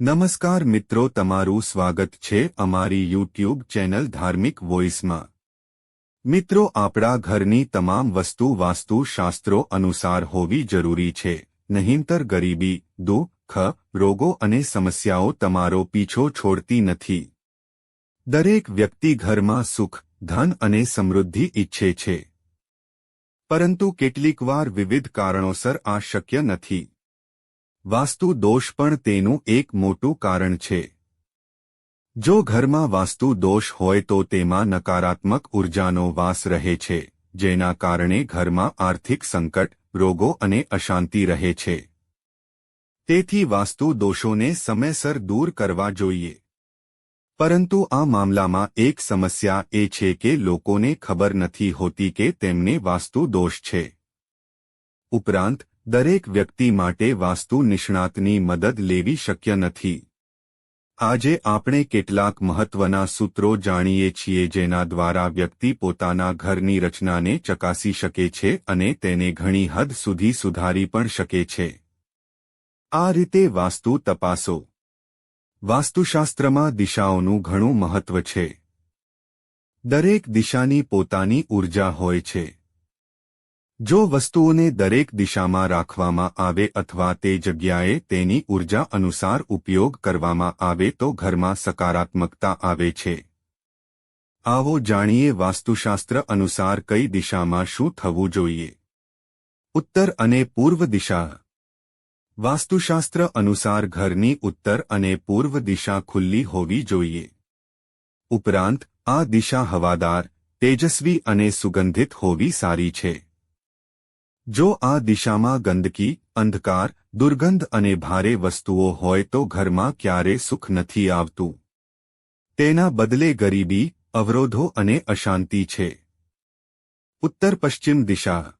નમસ્કાર મિત્રો, તમારું સ્વાગત છે અમારી યુટ્યુબ ચેનલ ધાર્મિક વોઇસમાં મિત્રો, આપણા ઘરની તમામ વસ્તુ, વાસ્તુ, શાસ્ત્રો અનુસાર હોવી જરૂરી છે. નહીંતર ગરીબી, દુઃખ, રોગો અને સમસ્યાઓ તમારો પીછો છોડતી નથી. દરેક વ્યક્તિ ઘરમાં સુખ, ધન અને સમૃદ્ધિ ઈચ્છે છે. પરંતુ કેટલીકવાર વિવિધ કારણોસર આ શક્ય નથી. વાસ્તુ દોષ પણ તેનું એક મોટું કારણ છે. જો ઘરમાં વાસ્તુ દોષ હોય તો તેમાં નકારાત્મક ઉર્જાનો વાસ રહે છે, જેના કારણે ઘરમાં આર્થિક સંકટ, રોગો અને અશાંતિ રહે છે. તેથી વાસ્તુ દોષોને સમયસર દૂર કરવા જોઈએ. પરંતુ આ મામલામાં એક સમસ્યા એ છે કે લોકોને ખબર નથી હોતી કે તેમને વાસ્તુ દોષ છે. ઉપરાંત દરેક વ્યક્તિ માટે વાસ્તુ નિષ્ણાતની મદદ લેવી શક્ય નથી. આજે આપણે કેટલાક મહત્વના સૂત્રો જાણીએ છીએ જેના દ્વારા વ્યક્તિ પોતાના ઘરની રચનાને ચકાસી શકે છે અને તેને ઘણી હદ સુધી સુધારી પણ શકે છે. આ રીતે વાસ્તુ તપાસો. વાસ્તુશાસ્ત્રમાં દિશાઓનું ઘણું મહત્વ છે. દરેક દિશાની પોતાની ઊર્જા હોય છે. જો વસ્તુઓને દરેક દિશામાં રાખવામાં આવે અથવા તે જગ્યાએ તેની ઊર્જા અનુસાર ઉપયોગ કરવામાં આવે તો ઘરમાં સકારાત્મકતા આવે છે. આવો જાણીએ વાસ્તુશાસ્ત્ર અનુસાર કઈ દિશામાં શું થવું જોઈએ. ઉત્તર અને પૂર્વ દિશા. વાસ્તુશાસ્ત્ર અનુસાર ઘરની ઉત્તર અને પૂર્વ દિશા ખુલ્લી હોવી જોઈએ. ઉપરાંત, આ દિશા હવાદાર, તેજસ્વી અને સુગંધિત હોવી સારી છે. જો આ દિશામાં ગંદકી, અંધકાર, દુર્ગંધ અને ભારે વસ્તુઓ હોય તો ઘરમાં ક્યારે સુખ નથી આવતું. તેના બદલે ગરીબી, અવરોધો અને અશાંતિ છે. ઉત્તર પશ્ચિમ દિશા.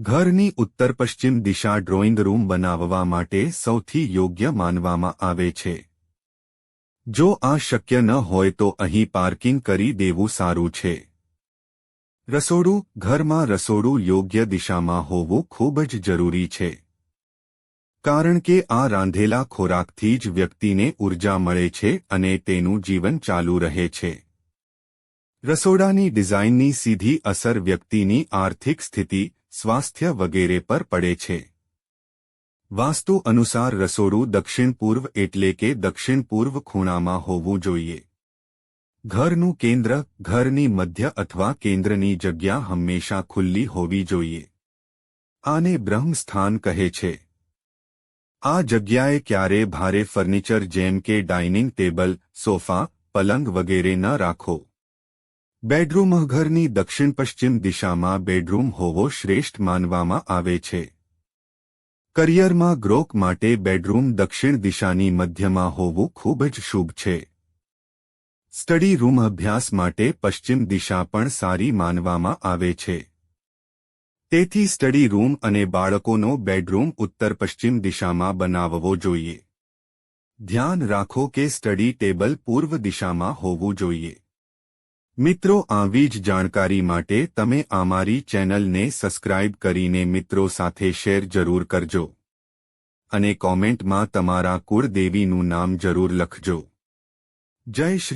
ઘરની ઉત્તર પશ્ચિમ દિશા ડ્રોઈંગ રૂમ બનાવવા માટે સૌથી યોગ્ય માનવામાં આવે છે. જો આ શક્ય ન હોય તો અહીં પાર્કિંગ કરી દેવું સારું છે. રસોડું ઘરમાં રસોડું યોગ્ય દિશામાં હોવું ખૂબ જ જરૂરી છે. કારણ કે આ રાંધેલા ખોરાકથી જ વ્યક્તિને ઊર્જા મળે છે અને તેનું જીવન ચાલુ રહે છે. રસોડાની ડિઝાઇનની સીધી અસર વ્યક્તિની આર્થિક સ્થિતિ, સ્વાસ્થ્ય વગેરે પર પડે છે. વાસ્તુ અનુસાર રસોડું દક્ષિણ પૂર્વ એટલે કે દક્ષિણ પૂર્વ ખૂણામાં હોવું જોઈએ. ઘરનું કેન્દ્ર, ઘરની મધ્ય અથવા કેન્દ્રની જગ્યા હંમેશા ખુલ્લી હોવી જોઈએ. આને બ્રહ્મસ્થાન કહે છે. આ જગ્યાએ ક્યારે ભારે ફર્નિચર જેમ કે ડાઇનિંગ ટેબલ, સોફા, પલંગ વગેરે ન રાખો. બેડરૂમ ઘરની દક્ષિણ પશ્ચિમ દિશામાં બેડરૂમ હોવો શ્રેષ્ઠ માનવામાં આવે છે. કરિયરમાં ગ્રોક માટે બેડરૂમ દક્ષિણ દિશાની મધ્યમાં હોવું ખૂબ જ શુભ છે. સ્ટડી રૂમ અભ્યાસ માટે પશ્ચિમ દિશા પણ સારી માનવામાં આવે છે. તેથી સ્ટડી રૂમ અને બાળકોનો બેડરૂમ ઉત્તર પશ્ચિમ દિશામાં બનાવવો જોઈએ. ધ્યાન રાખો કે સ્ટડી ટેબલ પૂર્વ દિશામાં હોવું જોઈએ. મિત્રો, આવી જ જાણકારી માટે તમે અમારી ચેનલને સબસ્ક્રાઇબ કરીને મિત્રો સાથે શેર જરૂર કરજો. અને કોમેન્ટમાં તમારા કુળદેવીનું નામ જરૂર લખજો. જય શ્રી